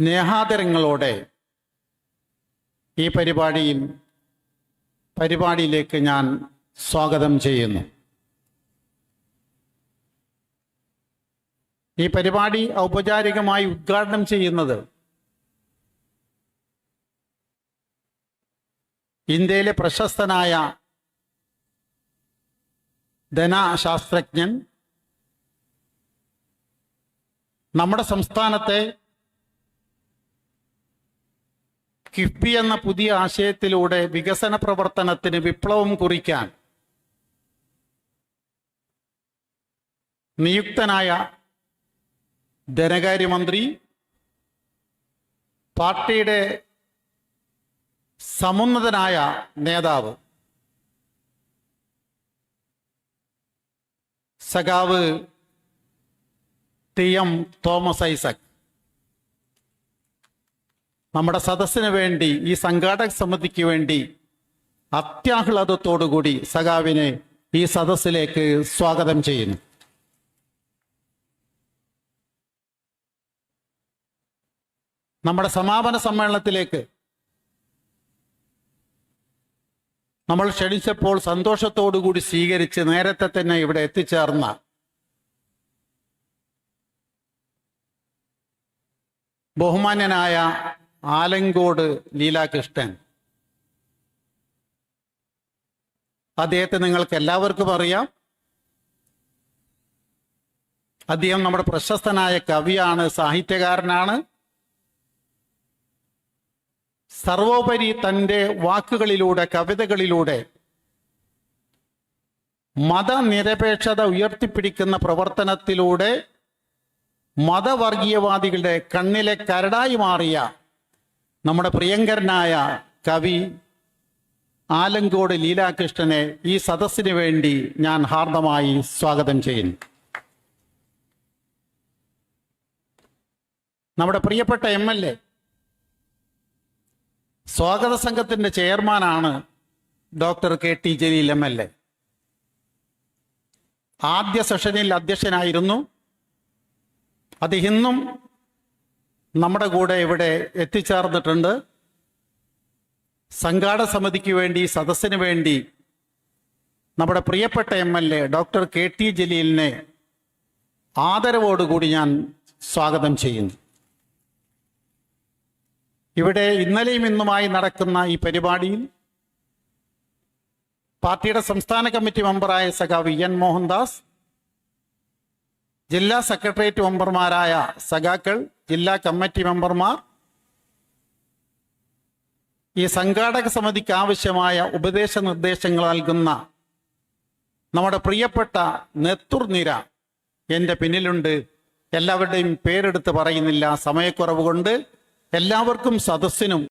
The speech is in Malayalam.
സ്നേഹാദരങ്ങളോടെ ഈ പരിപാടിയിൽ പരിപാടിയിലേക്ക് ഞാൻ സ്വാഗതം ചെയ്യുന്നു. ഈ പരിപാടി ഔപചാരികമായി ഉദ്ഘാടനം ചെയ്യുന്നത് ഇന്ത്യയിലെ പ്രശസ്തനായ ധനശാസ്ത്രജ്ഞൻ നമ്മുടെ സംസ്ഥാനത്തെ കിഫ്ബി എന്ന പുതിയ ആശയത്തിലൂടെ വികസന പ്രവർത്തനത്തിന് വിപ്ലവം കുറിക്കാൻ നിയുക്തനായ ധനകാര്യമന്ത്രി പാർട്ടിയുടെ സമുന്നതനായ നേതാവ് സഖാവ് ടി എം തോമസ് ഐസക്. നമ്മുടെ സദസ്സിന് വേണ്ടി ഈ സംഘാടക സമിതിക്ക് വേണ്ടി അത്യാഹ്ലാദത്തോടുകൂടി സഖാവിനെ ഈ സദസ്സിലേക്ക് സ്വാഗതം ചെയ്യുന്നു. നമ്മുടെ സമാപന സമ്മേളനത്തിലേക്ക് നമ്മൾ ക്ഷണിച്ചപ്പോൾ സന്തോഷത്തോടുകൂടി സ്വീകരിച്ച് നേരത്തെ തന്നെ ഇവിടെ എത്തിച്ചേർന്ന ബഹുമാന്യനായ ആലങ്കോട് ലീലാകൃഷ്ണൻ. അദ്ദേഹത്തെ നിങ്ങൾക്ക് എല്ലാവർക്കും അറിയാം. അദ്ദേഹം നമ്മുടെ പ്രശസ്തനായ കവിയാണ് സാഹിത്യകാരനാണ്. സർവോപരി തന്റെ വാക്കുകളിലൂടെ കവിതകളിലൂടെ മതനിരപേക്ഷത ഉയർത്തിപ്പിടിക്കുന്ന പ്രവർത്തനത്തിലൂടെ മതവർഗീയവാദികളുടെ കണ്ണിലെ കരടായി മാറിയ നമ്മുടെ പ്രിയങ്കരനായ കവി ആലങ്കോട് ലീലാകൃഷ്ണനെ ഈ സദസ്സിന് വേണ്ടി ഞാൻ ഹാർദമായി സ്വാഗതം ചെയ്യുന്നു. നമ്മുടെ പ്രിയപ്പെട്ട എം എൽ എ സ്വാഗത സംഘത്തിന്റെ ചെയർമാനാണ് doctor K T Jaleel M L A. ആദ്യ സെഷനിൽ അധ്യക്ഷനായിരുന്നു. അത് ഇന്നും നമ്മുടെ കൂടെ ഇവിടെ എത്തിച്ചേർന്നിട്ടുണ്ട് സംഘാട സമിതിക്ക് വേണ്ടി സദസ്സിന് വേണ്ടി നമ്മുടെ പ്രിയപ്പെട്ട M L A doctor K T ജലീലിനെ ആദരവോടുകൂടി ഞാൻ സ്വാഗതം ചെയ്യുന്നു. ഇവിടെ ഇന്നലെയും ഇന്നുമായി നടക്കുന്ന ഈ പരിപാടിയിൽ പാർട്ടിയുടെ സംസ്ഥാന കമ്മിറ്റി മെമ്പറായ സഖാവ് എൻ മോഹൻദാസ് ജില്ലാ സെക്രട്ടേറിയറ്റ് മെമ്പർമാരായ സഖാക്കൾ ജില്ലാ കമ്മിറ്റി മെമ്പർമാർ ഈ സംഘാടക സമിതിക്ക് ആവശ്യമായ ഉപദേശ നിർദ്ദേശങ്ങൾ നൽകുന്ന നമ്മുടെ പ്രിയപ്പെട്ട നെത്തുർനിര എന്റെ പിന്നിലുണ്ട്. എല്ലാവരുടെയും പേരെടുത്ത് പറയുന്നില്ല. സമയക്കുറവ് കൊണ്ട് എല്ലാവർക്കും സദസ്സിനും